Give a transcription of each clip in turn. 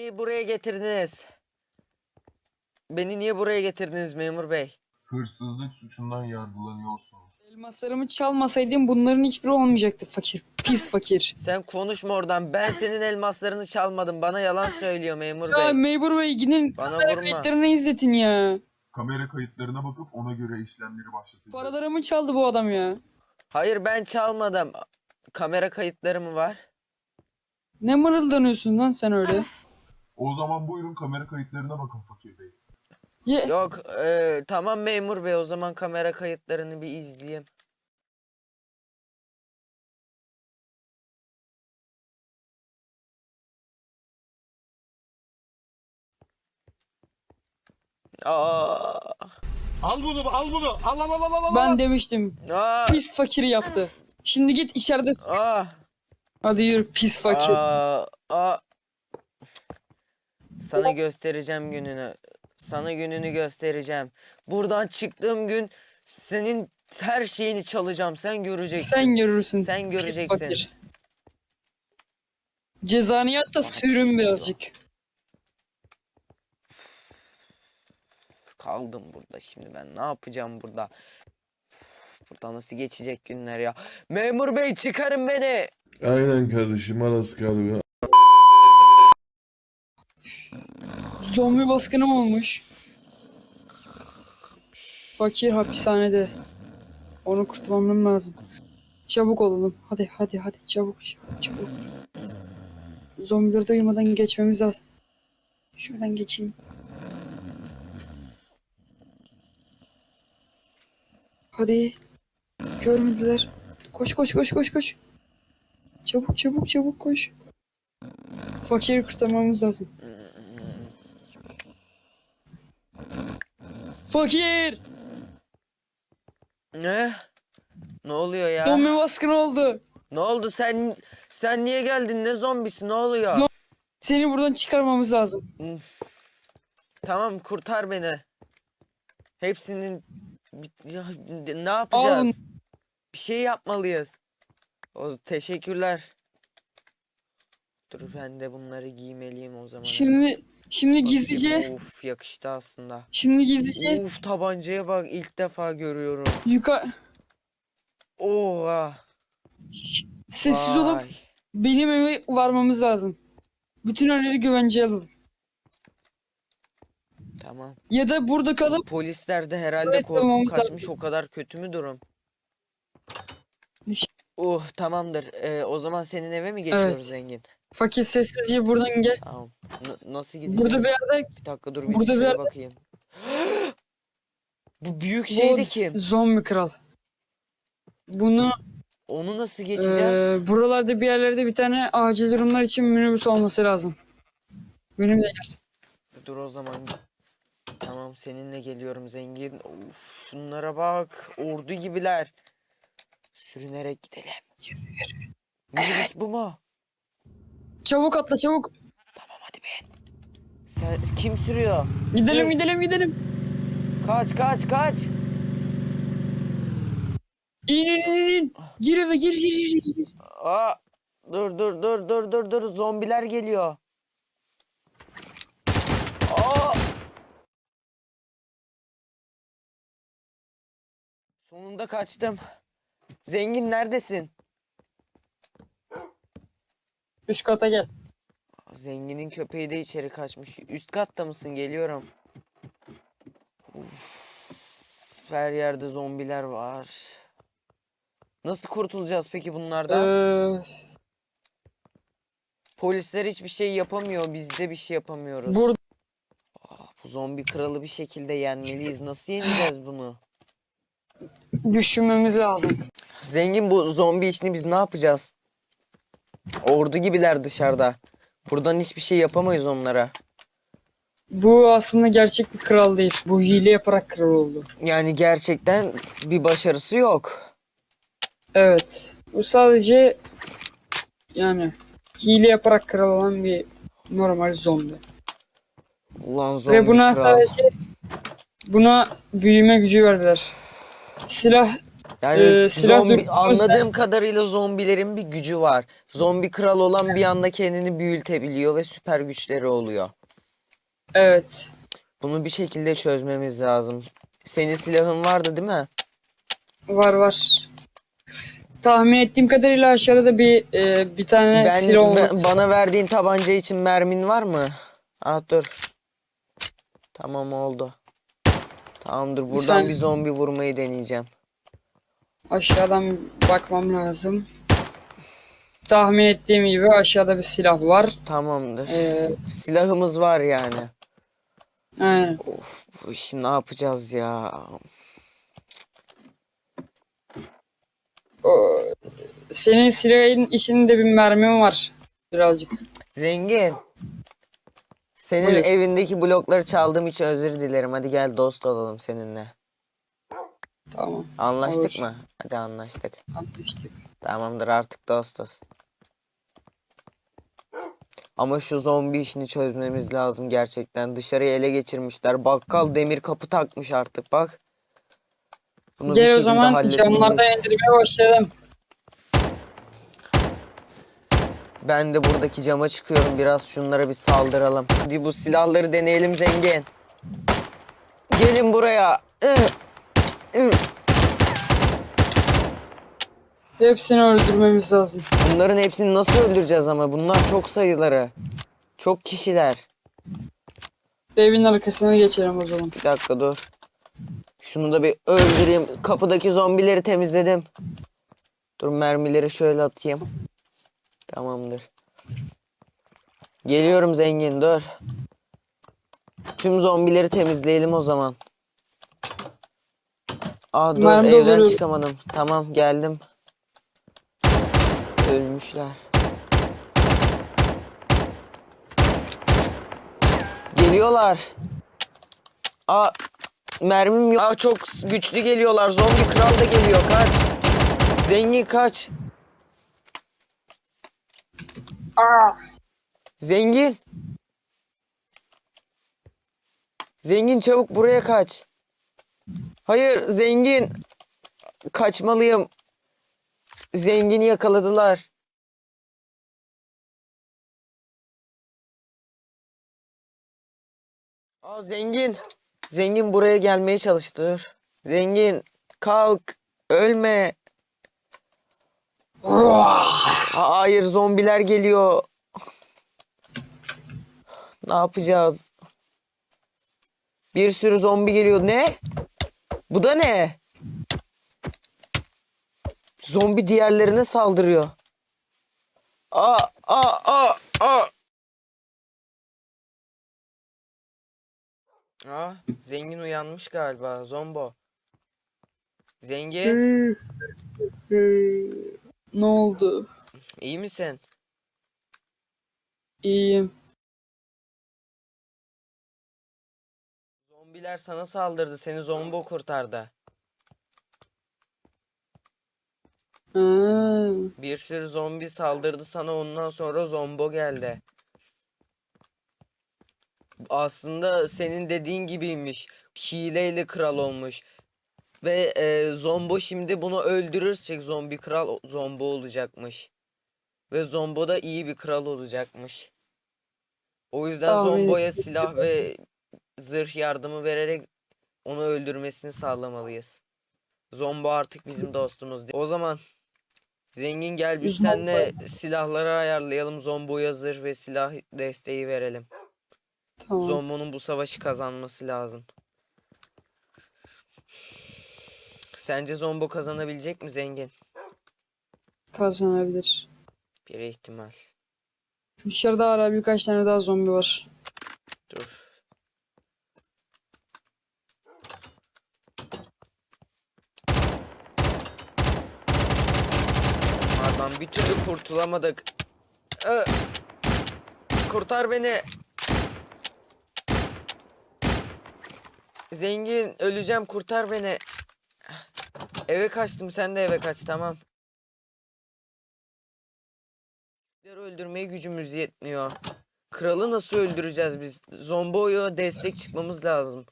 Niye buraya getirdiniz? Beni niye buraya getirdiniz memur bey? Hırsızlık suçundan yargılanıyorsunuz. Elmaslarımı çalmasaydın bunların hiçbiri olmayacaktı fakir. Pis fakir. Sen konuşma oradan. Ben senin elmaslarını çalmadım. Bana yalan söylüyor memur Ya bey. memur bey gidin Bana kamera vurma. kayıtlarını izletin ya. Kamera kayıtlarına bakıp ona göre işlemleri başlatacağız. Paralarımı çaldı bu adam ya. Hayır ben çalmadım. Kamera kayıtları mı var? Ne mırıldanıyorsun lan sen öyle? O zaman buyurun kamera kayıtlarına bakın Fakir Bey. Ye Yok eee, tamam memur bey o zaman kamera kayıtlarını bir izleyeyim. Aa, Al bunu, al bunu. Al al al al al. ben demiştim. aa, Pis fakiri yaptı. Şimdi git içeride. aa, Hadi yürü pis fakir. aa, aa. Sana göstereceğim gününü. Sana gününü göstereceğim. Buradan çıktığım gün senin her şeyini çalacağım. Sen göreceksin. Sen görürsün. Sen göreceksin. Cezanı yat da sürün birazcık. Kaldım burada şimdi ben. Ne yapacağım burada? Burada nasıl geçecek günler ya? Memur bey çıkarın beni. Aynen kardeşim Aras kargo. Zombi baskını mı olmuş? Fakir hapishanede. Onu kurtulmam lazım. Çabuk olalım. Hadi hadi hadi çabuk çabuk çabuk. Zombileri duymadan geçmemiz lazım. Şuradan geçeyim. Hadi. Görmediler. Koş koş koş koş koş. Çabuk çabuk çabuk koş. Fakiri kurtarmamız lazım. Fakir! Ne? Ne oluyor ya? Zombi baskını oldu. Ne oldu sen sen niye geldin? Ne zombisi? Ne oluyor? Zom- Seni buradan çıkarmamız lazım. Tamam kurtar beni. Hepsinin ya, ne yapacağız? Bir şey yapmalıyız. O teşekkürler. Dur ben de bunları giymeliyim o zaman. Şimdi şimdi gizlice Of yakıştı aslında. şimdi gizlice Uf tabancaya bak ilk defa görüyorum. yukarı Oha. sessiz olup Vay. benim eve varmamız lazım. Bütün önleri güvenceye alalım. Tamam. Ya da burada kalıp Polisler de herhalde Evet, korkup tamam, kaçmış o kadar kötü mü durum? Diş- Uh tamamdır. Ee, o zaman senin eve mi geçiyoruz zengin? Fakir sessizce buradan gel. Tamam. N- nasıl gideceğiz? Burada bir yerde Bir dakika dur bir burada bir dışarı yerde- bakayım. Bu büyük şey de kim? zombi kral. Bunu Onu nasıl geçeceğiz? eee, buralarda bir yerlerde bir tane acil durumlar için minibüs olması lazım. Benim de Dur o zaman. Tamam seninle geliyorum zengin. Of şunlara bak. Ordu gibiler. Sürünerek gidelim. Minibüs bu mu? Çabuk atla çabuk. Tamam hadi bin. Sen kim sürüyor? Gidelim Sür. gidelim gidelim. Kaç kaç kaç. İn in in in. Gir eve gir gir gir. gir. Aa, dur dur dur dur dur dur zombiler geliyor. Aa! Sonunda kaçtım. Zengin neredesin? Üst kata gel. Zenginin köpeği de içeri kaçmış. Üst katta mısın? Geliyorum. Uf, her yerde zombiler var. Nasıl kurtulacağız peki bunlardan? Ee, Polisler hiçbir şey yapamıyor. Biz de bir şey yapamıyoruz. burada Bu zombi kralı bir şekilde yenmeliyiz. Nasıl yeneceğiz bunu? düşünmemiz lazım. Zengin bu zombi işini biz ne yapacağız? Ordu gibiler dışarıda. Buradan hiçbir şey yapamayız onlara. Bu aslında gerçek bir kral değil. Bu hile yaparak kral oldu. Yani gerçekten bir başarısı yok. Evet. Bu sadece yani hile yaparak kral olan bir normal zombi. Ulan zombi Ve buna kral. sadece buna büyüme gücü verdiler. Silah Yani Ee, silah zombi anladığım kadarıyla zombilerin bir gücü var. Zombi kral olan bir anda kendini büyütebiliyor ve süper güçleri oluyor. Evet. Bunu bir şekilde çözmemiz lazım. Senin silahın vardı değil mi? Var var. Tahmin ettiğim kadarıyla aşağıda da bir e, bir tane Ben, silah ben- olması. bana verdiğin tabanca için mermin var mı? Ah dur. Tamam oldu. Tamamdır. Buradan saniye. bir zombi vurmayı deneyeceğim. Aşağıdan bakmam lazım. Tahmin ettiğim gibi aşağıda bir silah var. Tamamdır. Ee, Silahımız var yani. aynen. Of bu işi ne yapacağız ya? O, senin silahın içinde bir mermim var. Birazcık. Zengin. Senin Buyur. evindeki blokları çaldığım için özür dilerim. Hadi gel dost olalım seninle. Tamam. Anlaştık Olur. mı? Hadi anlaştık. Anlaştık. Tamamdır artık dostuz. Ama şu zombi işini çözmemiz lazım gerçekten. Dışarıyı ele geçirmişler. Bakkal demir kapı takmış artık bak. Bunu bir Gel o şekilde zaman camlardan indirmeye başlayalım. Ben de buradaki cama çıkıyorum. Biraz şunlara bir saldıralım. Hadi bu silahları deneyelim zengin. Gelin buraya. Hepsini öldürmemiz lazım. Bunların hepsini nasıl öldüreceğiz ama? Bunlar çok sayıları. Çok kişiler. Evin arkasına geçelim o zaman. Bir dakika dur. Şunu da bir öldüreyim. Kapıdaki zombileri temizledim. Dur mermileri şöyle atayım. Tamamdır. Geliyorum zengin dur. Tüm zombileri temizleyelim o zaman. Aa dur Mermi evden dolduruyorum. çıkamadım. Tamam geldim. Ölmüşler. Geliyorlar. Aa mermim yok. Aa çok güçlü geliyorlar. Zombi kral da geliyor. Kaç. Zengin kaç. Aa! Zengin. Zengin çabuk buraya kaç. Hayır zengin. Kaçmalıyım. Zengini yakaladılar. Aa zengin. Zengin buraya gelmeye çalıştı. Dur. Zengin kalk. Ölme. Hayır zombiler geliyor. Ne yapacağız? Bir sürü zombi geliyor. Ne? Bu da ne? Zombi diğerlerine saldırıyor. Aa, aa, aa, aa. Aa, zengin uyanmış galiba. Zombo. Zengin, ne oldu? iyi misin? İyiyim. Zombiler sana saldırdı. Seni zombo kurtardı. Ha, Bir sürü zombi saldırdı sana ondan sonra zombo geldi. Aslında senin dediğin gibiymiş. Hileyle kral olmuş. Ve e, zombo şimdi bunu öldürürsek zombi kral zombo olacakmış. Ve zombo da iyi bir kral olacakmış. O yüzden Tahmin zomboya silah ve zırh yardımı vererek onu öldürmesini sağlamalıyız. Zombo artık bizim dostumuz. O zaman zengin gel biz seninle silahları ayarlayalım. Zomboya zırh ve silah desteği verelim. tamam. Zombo'nun bu savaşı kazanması lazım. Sence Zombo kazanabilecek mi zengin? Kazanabilir. Bir ihtimal. Dışarıda hala birkaç tane daha zombi var. Dur. Bunlardan bir türlü kurtulamadık. Kurtar beni. Zengin öleceğim kurtar beni. Eve kaçtım sen de eve kaç tamam. Öldürmeye gücümüz yetmiyor. Kralı nasıl öldüreceğiz biz? Zombo'ya destek çıkmamız lazım.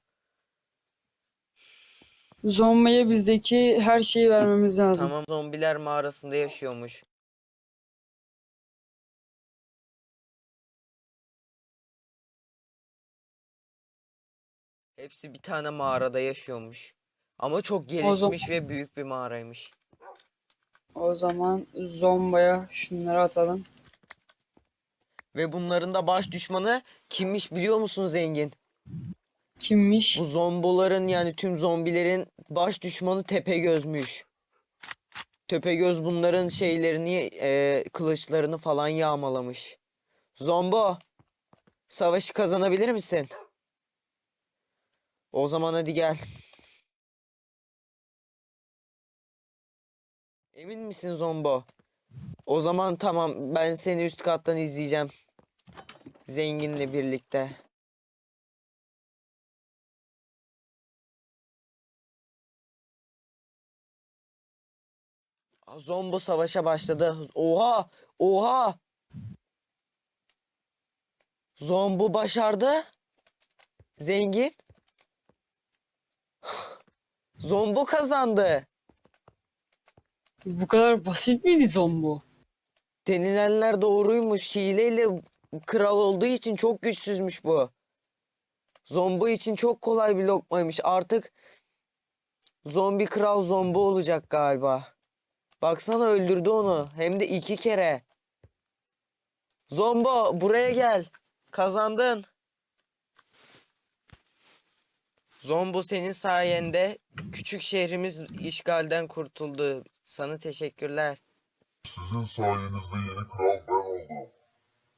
Zombiye bizdeki her şeyi vermemiz lazım. Tamam zombiler mağarasında yaşıyormuş. Hepsi bir tane mağarada yaşıyormuş. Ama çok gelişmiş ve büyük bir mağaraymış. O zaman zombaya şunları atalım. Ve bunların da baş düşmanı kimmiş biliyor musun zengin? Kimmiş? Bu zomboların yani tüm zombilerin baş düşmanı Tepegöz'müş. Tepegöz bunların şeylerini, e, kılıçlarını falan yağmalamış. Zombo, savaşı kazanabilir misin? O zaman hadi gel. Emin misin Zombo? O zaman tamam ben seni üst kattan izleyeceğim. Zenginle birlikte. Zombo savaşa başladı. Oha! Oha! Zombo başardı. Zengin. Zombo kazandı. Bu kadar basit miydi zombo? Denilenler doğruymuş. Hileyle kral olduğu için çok güçsüzmüş bu. Zombo için çok kolay bir lokmaymış. Artık zombi kral zombo olacak galiba. Baksana öldürdü onu. Hem de iki kere. Zombo buraya gel. Kazandın. Zombo senin sayende küçük şehrimiz işgalden kurtuldu. Sana teşekkürler. Sizin sayenizde yeni kral ben oldum.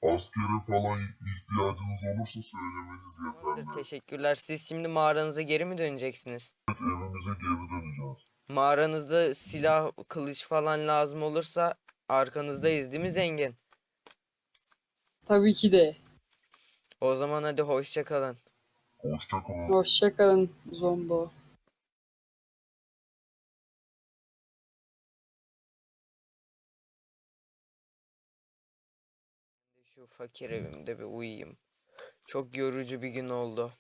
Askere falan ihtiyacınız olursa söylemeniz yeterli. teşekkürler. Siz şimdi mağaranıza geri mi döneceksiniz? Evet, evimize geri döneceğiz. Mağaranızda silah, kılıç falan lazım olursa arkanızdayız değil mi zengin? Tabii ki de. O zaman hadi hoşça kalın. Hoşçakalın. Hoşçakalın zombo. Şu fakir evimde bir uyuyayım. Çok yorucu bir gün oldu.